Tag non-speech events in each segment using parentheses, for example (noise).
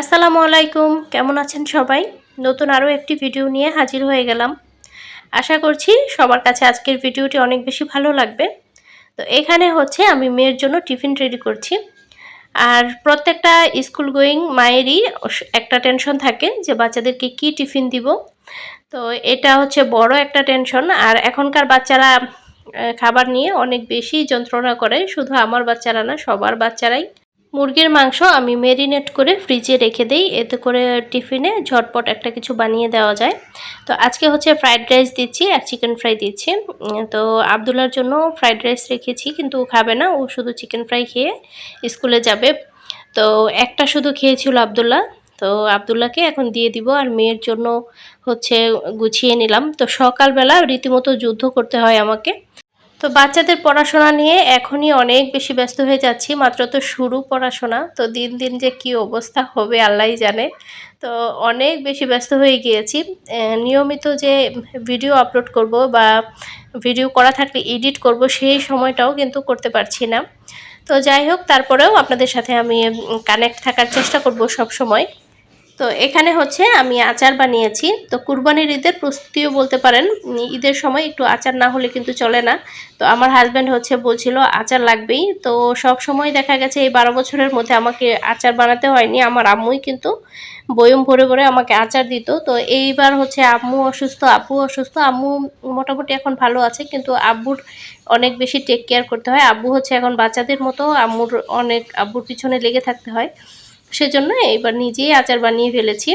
আসসালামু আলাইকুম। কেমন আছেন সবাই? নতুন আরও একটি ভিডিও নিয়ে হাজির হয়ে গেলাম। আশা করছি সবার কাছে আজকের ভিডিওটি অনেক বেশি ভালো লাগবে। তো এখানে হচ্ছে আমি মেয়ের জন্য টিফিন রেডি করছি। আর প্রত্যেকটা স্কুল গোয়িং মায়েরই একটা টেনশন থাকে যে বাচ্চাদেরকে কি টিফিন দিব। তো এটা হচ্ছে বড় একটা টেনশন। আর এখনকার বাচ্চারা খাবার নিয়ে অনেক বেশি যন্ত্রণা করে। শুধু আমার বাচ্চারা না, সবার বাচ্চারাই মুরগির মাংস আমি মেরিনেট করে ফ্রিজে রেখে দিই। এতে করে টিফিনে ঝটপট একটা কিছু বানিয়ে দেওয়া যায়। তো আজকে হচ্ছে ফ্রাইড রাইস দিচ্ছি আর চিকেন ফ্রাই দিচ্ছি। তো আবদুল্লার জন্য ফ্রাইড রাইস রেখেছি, কিন্তু ও খাবে না। ও শুধু চিকেন ফ্রাই খেয়ে স্কুলে যাবে। তো একটা শুধু খেয়েছিল আবদুল্লাহ তো আবদুল্লাহকে এখন দিয়ে দিব আর মেয়ের জন্য হচ্ছে গুছিয়ে নিলাম। তো সকালবেলা রীতিমতো যুদ্ধ করতে হয় আমাকে। তো বাচ্চাদের পড়াশোনা নিয়ে এখনই অনেক বেশি ব্যস্ত হয়ে যাচ্ছি, মাত্র তো শুরু পড়াশোনা, তো দিন দিন যে কি অবস্থা হবে আল্লাহ জানে। তো অনেক বেশি ব্যস্ত হয়ে গিয়েছি। নিয়মিত যে ভিডিও আপলোড করব বা ভিডিও করা থাকলে এডিট করব সেই সময়টাও কিন্তু করতে পারছি না। তো যাই হোক, তারপরেও আপনাদের সাথে আমি কানেক্ট থাকার চেষ্টা করব সব সময়। তো এখানে হচ্ছে আমি আচার বানিয়েছি। তো কুরবানির ঈদের প্রস্তুতিও বলতে পারেন ঈদের সময় একটু আচার না হলে কিন্তু চলে না। তো আমার হাজব্যান্ড হচ্ছে বলছিল, আচার লাগবেই। তো সব সময় দেখা গেছে এই বারো বছরের মধ্যে আমাকে আচার বানাতে হয়নি। আমার আম্মুই কিন্তু বয়ম ভরে ভরে আমাকে আচার দিত। তো এইবার হচ্ছে আম্মু অসুস্থ আব্বু অসুস্থ। আম্মু মোটামুটি এখন ভালো আছে, কিন্তু আব্বুর অনেক বেশি টেক কেয়ার করতে হয়। আব্বু হচ্ছে এখন বাচ্চাদের মতো, আম্মুর অনেক, আব্বুর পিছনে লেগে থাকতে হয়। সেজন্য এবার নিজেই আচার বানিয়ে ফেলেছি।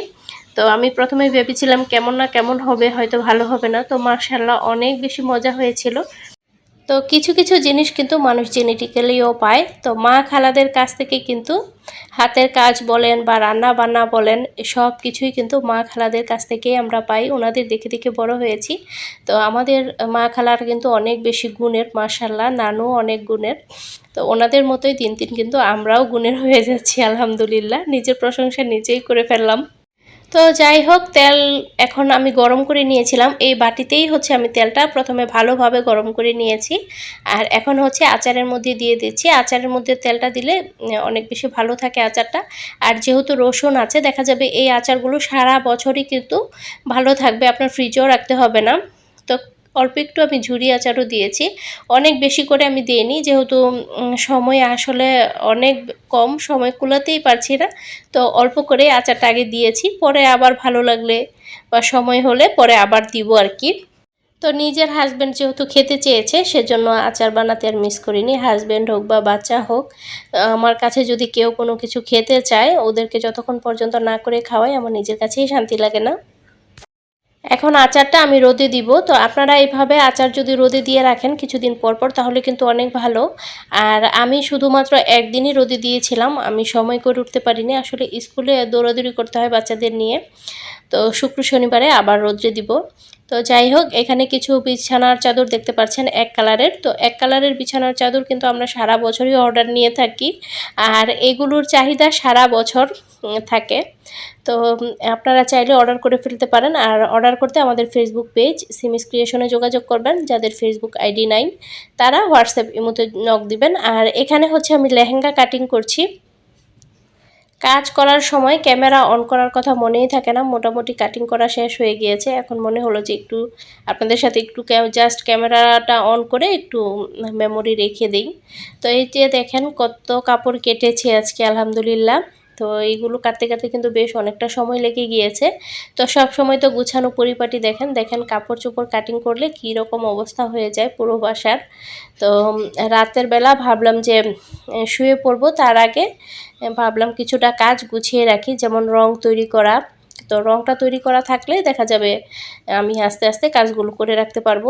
তো আমি প্রথমে ভেবেছিলাম কেমন না কেমন হবে, হয়তো ভালো হবে না। তো মার্শাল্লাহ অনেক বেশি মজা হয়েছিল। তো কিছু কিছু জিনিস কিন্তু মানুষ জেনেটিক্যালিও পায়। তো মা খালাদের কাছ থেকে কিন্তু হাতের কাজ বলেন বা রান্না বান্না বলেন সব কিছুই কিন্তু মা খালাদের কাছ থেকেই আমরা পাই। ওনাদের দেখে দেখে বড় হয়েছি। তো আমাদের মা খালার কিন্তু অনেক বেশি গুণের মাশাল্লাহ নানু অনেক গুণের। তো ওনাদের মতোই দিন দিন কিন্তু আমরাও গুণের হয়ে যাচ্ছি, আলহামদুলিল্লাহ। নিজের প্রশংসা নিজেই করে ফেললাম। তো যাই হোক, তেল এখন আমি গরম করে নিয়েছিলাম। এই বাটিতেই হচ্ছে আমি তেলটা প্রথমে ভালোভাবে গরম করে নিয়েছি। আর এখন হচ্ছে আচারের মধ্যে দিয়ে দিচ্ছি। আচারের মধ্যে তেলটা দিলে অনেক বেশি ভালো থাকে আচারটা। আর যেহেতু রসুন আছে, দেখা যাবে এই আচারগুলো সারা বছরই কিন্তু ভালো থাকবে। আপনার ফ্রিজেও রাখতে হবে না। তো অল্প একটু আমি ঝুরি আচারও দিয়েছি। অনেক বেশি করে আমি দিইনি, যেহেতু সময় আসলে অনেক কম, সময় কুলাতেই পারছি না। তো অল্প করে আচারটা আগে দিয়েছি, পরে আবার ভালো লাগলে বা সময় হলে পরে আবার দিব আর কি। তো নিজের হাজব্যান্ড যেহেতু খেতে চেয়েছে, সেজন্য আচার বানাতে আর মিস করিনি। হাজব্যান্ড হোক বা বাচ্চা হোক, আমার কাছে যদি কেউ কোনো কিছু খেতে চায়, ওদেরকে যতক্ষণ পর্যন্ত না করে খাওয়াই, আমার নিজের কাছেই শান্তি লাগে না। এখন আচারটা আমি রোদে দিব। তো আপনারা এইভাবে আচার যদি রোদে দিয়ে রাখেন কিছুদিন পর পর, তাহলে কিন্তু অনেক ভালো। আর আমি শুধুমাত্র একদিনই রোদে দিয়েছিলাম, আমি সময় করে উঠতে পারিনি। আসলে স্কুলে দৌড়াদৌড়ি করতে হয় বাচ্চাদের নিয়ে। তো শুক্র শনিবারে আবার রোদে দিব। তো যাই হোক, এখানে কিছু বিছানার চাদর দেখতে পাচ্ছেন এক কালারের। তো এক কালারের বিছানার চাদর কিন্তু আমরা সারা বছরই অর্ডার নিয়ে থাকি। আর এগুলোর চাহিদা সারা বছর থাকে। তো আপনারা চাইলে অর্ডার করে ফেলতে পারেন। আর অর্ডার করতে আমাদের ফেসবুক পেজ সিমিস ক্রিয়েশনে যোগাযোগ করবেন, যাদের ফেসবুক আইডি নাই। তারা হোয়াটসঅ্যাপ ইমোতে নক দিবেন। আর এখানে হচ্ছে আমি লেহেঙ্গা কাটিং করছি। কাজ করার সময় ক্যামেরা অন করার কথা মনেই থাকে না। মোটামুটি কাটিং করা শেষ হয়ে গিয়েছে। এখন মনে হলো যে একটু আপনাদের সাথে একটু জাস্ট ক্যামেরাটা অন করে একটু মেমোরি রেখে দিই। তো এই যে দেখেন কত কাপড় কেটেছে আজকে, আলহামদুলিল্লাহ। তো এইগুলো কাটতে কাটতে কিন্তু বেশ অনেকটা সময় লেগে গিয়েছে। তো সব সময় তো গুছানো পরিপাটি দেখেন দেখেন কাপড় চোপড় কাটিং করলে কী রকম অবস্থা হয়ে যায় পুরো বাসার। তো রাতের বেলা ভাবলাম যে শুয়ে পড়ব, তার আগে ভাবলাম কিছুটা কাজ গুছিয়ে রাখি, যেমন রং তৈরি করা। তো রংটা তৈরি করা থাকলে দেখা যাবে আমি আস্তে আস্তে কাজগুলো করে রাখতে পারব।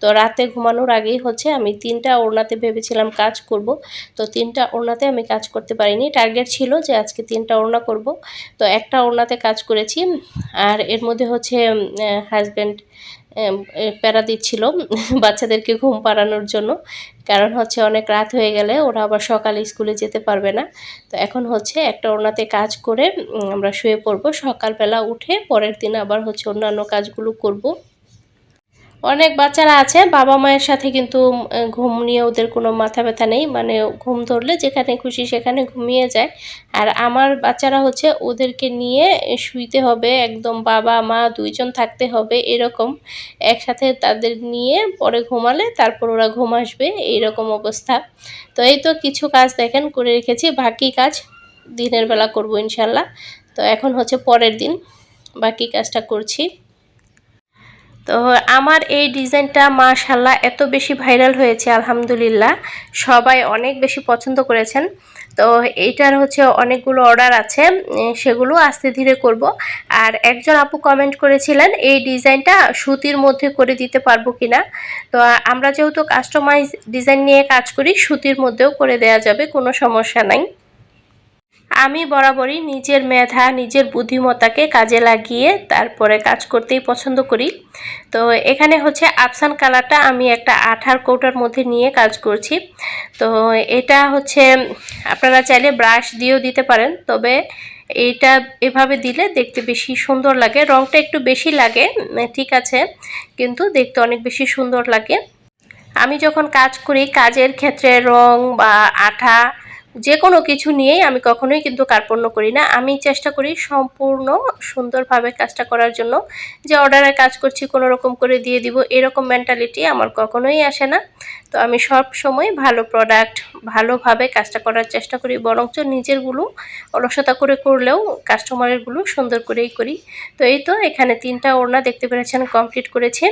তো রাতে ঘুমানোর আগেই হচ্ছে আমি তিনটা ওড়নাতে ভেবেছিলাম কাজ করব। তো তিনটা ওড়নাতে আমি কাজ করতে পারিনি। টার্গেট ছিল যে আজকে তিনটা ওড়না করব। তো একটা ওড়নাতে কাজ করেছি আর এর মধ্যে হচ্ছে হাজব্যান্ড প্যারা দিচ্ছিল (laughs) বাচ্চাদেরকে ঘুম পাড়ানোর জন্য। কারণ হচ্ছে অনেক রাত হয়ে গেলে ওরা আবার সকালে স্কুলে যেতে পারবে না। তো এখন হচ্ছে একটা ওনাতে কাজ করে আমরা শুয়ে পড়ব। সকালবেলা উঠে পরের দিন আবার হচ্ছে অন্যান্য কাজগুলো করব। অনেক বাচ্চারা আছে, বাবা মায়ের সাথে কিন্তু ঘুম নিয়ে ওদের কোনো মাথা ব্যথা নেই মানে ঘুম ধরলে যেখানে খুশি সেখানে ঘুমিয়ে যায়। আর আমার বাচ্চারা হচ্ছে ওদেরকে নিয়ে শুইতে হবে, একদম বাবা, মা দুইজন থাকতে হবে এরকম। একসাথে তাদের নিয়ে পরে ঘুমালে তারপর ওরা ঘুম আসবে, এইরকম অবস্থা। তো এই তো কিছু কাজ দেখেন, করে রেখেছি, বাকি কাজ দিনের বেলা করব ইনশাল্লাহ। তো এখন হচ্ছে পরের দিন বাকি কাজটা করছি। তো আমার এই ডিজাইনটা মাশাল্লাহ এত বেশি ভাইরাল হয়েছে, আলহামদুলিল্লাহ। সবাই অনেক বেশি পছন্দ করেছেন। তো এইটার হচ্ছে অনেকগুলো অর্ডার আছে সেগুলো আস্তে ধীরে করব। আর একজন আপু কমেন্ট করেছিলেন, এই ডিজাইনটা সুতির মধ্যে করে দিতে পারব কিনা? তো আমরা যেহেতু কাস্টমাইজ ডিজাইন নিয়ে কাজ করি, সুতির মধ্যেও করে দেয়া যাবে, কোনো সমস্যা নাই। আমি বরাবরই নিজের মেধা, নিজের বুদ্ধিমত্তাকে কাজে লাগিয়ে তারপরে কাজ করতেই পছন্দ করি। তো এখানে হচ্ছে আফসান কালারটা আমি একটা আঠার কৌটার মধ্যে নিয়ে কাজ করছি। তো এটা হচ্ছে, আপনারা চাইলে ব্রাশ দিয়েও দিতে পারেন, তবে এইটা এভাবে দিলে দেখতে বেশি সুন্দর লাগে। রংটা একটু বেশি লাগে ঠিক আছে, কিন্তু দেখতে অনেক বেশি সুন্দর লাগে। আমি যখন কাজ করি, কাজের ক্ষেত্রে রং বা আঠা যে কোনো কিছু নিয়েই আমি কখনোই কিন্তু কার্পণ্য করি না। আমি চেষ্টা করি সম্পূর্ণ সুন্দরভাবে কাজটা করার জন্য। যে অর্ডারে কাজ করছি কোনো রকম করে দিয়ে দিব, এরকম মেন্টালিটি আমার কখনোই আসে না। তো আমি সব সময় ভালো প্রোডাক্ট ভালোভাবে কাজটা করার চেষ্টা করি, বরঞ্চ নিজেরগুলো অলসতা করে করলেও কাস্টমারেরগুলো সুন্দর করেই করি। তো এই তো এখানে তিনটা ওড়না দেখতে পেরেছেন কমপ্লিট করেছি।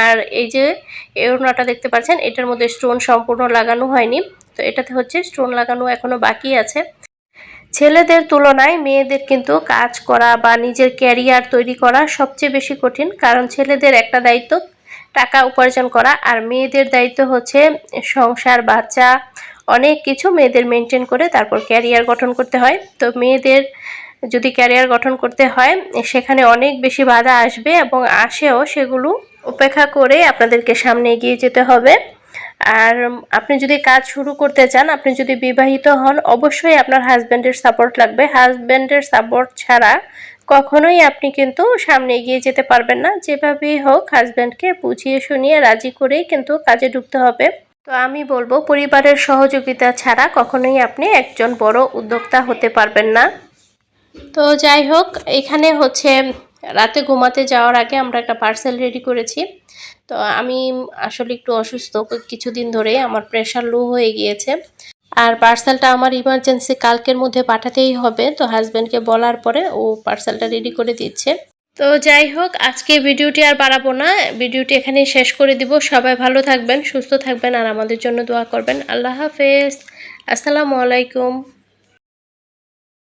আর এই যে এই ওড়নাটা দেখতে পাচ্ছেন, এটার মধ্যে স্টোন সম্পূর্ণ লাগানো হয়নি। তো এটাতে হচ্ছে স্টোন লাগানো এখনও বাকি আছে। ছেলেদের তুলনায় মেয়েদের কিন্তু কাজ করা বা নিজের ক্যারিয়ার তৈরি করা সবচেয়ে বেশি কঠিন, কারণ ছেলেদের একটা দায়িত্ব টাকা উপার্জন করা, আর মেয়েদের দায়িত্ব হচ্ছে সংসার, বাচ্চা, অনেক কিছু মেয়েদের মেনটেন করে তারপর ক্যারিয়ার গঠন করতে হয়। তো মেয়েদের যদি ক্যারিয়ার গঠন করতে হয়, সেখানে অনেক বেশি বাধা আসবে এবং আসেও সেগুলো উপেক্ষা করে আপনাদেরকে সামনে এগিয়ে যেতে হবে। আর আপনি যদি কাজ শুরু করতে চান, আপনি যদি বিবাহিত হন, অবশ্যই আপনার হাজব্যান্ডের সাপোর্ট লাগবে। হাজব্যান্ডের সাপোর্ট ছাড়া কখনোই আপনি কিন্তু সামনে এগিয়ে যেতে পারবেন না। যেভাবেই হোক হাজব্যান্ডকে বুঝিয়ে শুনিয়ে রাজি করেই কিন্তু কাজে ঢুকতে হবে। তো আমি বলব, পরিবারের সহযোগিতা ছাড়া কখনোই আপনি একজন বড় উদ্যোক্তা হতে পারবেন না। তো যাই হোক, এখানে হচ্ছে, রাতে ঘুমাতে যাওয়ার আগে আমরা একটা পার্সেল রেডি করেছি। তো আমি আসলে একটু অসুস্থ। কিছুদিন ধরেই আমার প্রেশার লো হয়ে গিয়েছে। আর পার্সেলটা আমার ইমার্জেন্সি কালকের মধ্যে পাঠাতেই হবে। তো হাজব্যান্ডকে বলার পরে ও পার্সেলটা রেডি করে দিচ্ছে। তো যাই হোক, আজকে ভিডিওটি আর বাড়াবো না। ভিডিওটি এখানেই শেষ করে দিব। সবাই ভালো থাকবেন, সুস্থ থাকবেন, আর আমাদের জন্য দোয়া করবেন। আল্লাহ হাফেজ। আসসালামু আলাইকুম।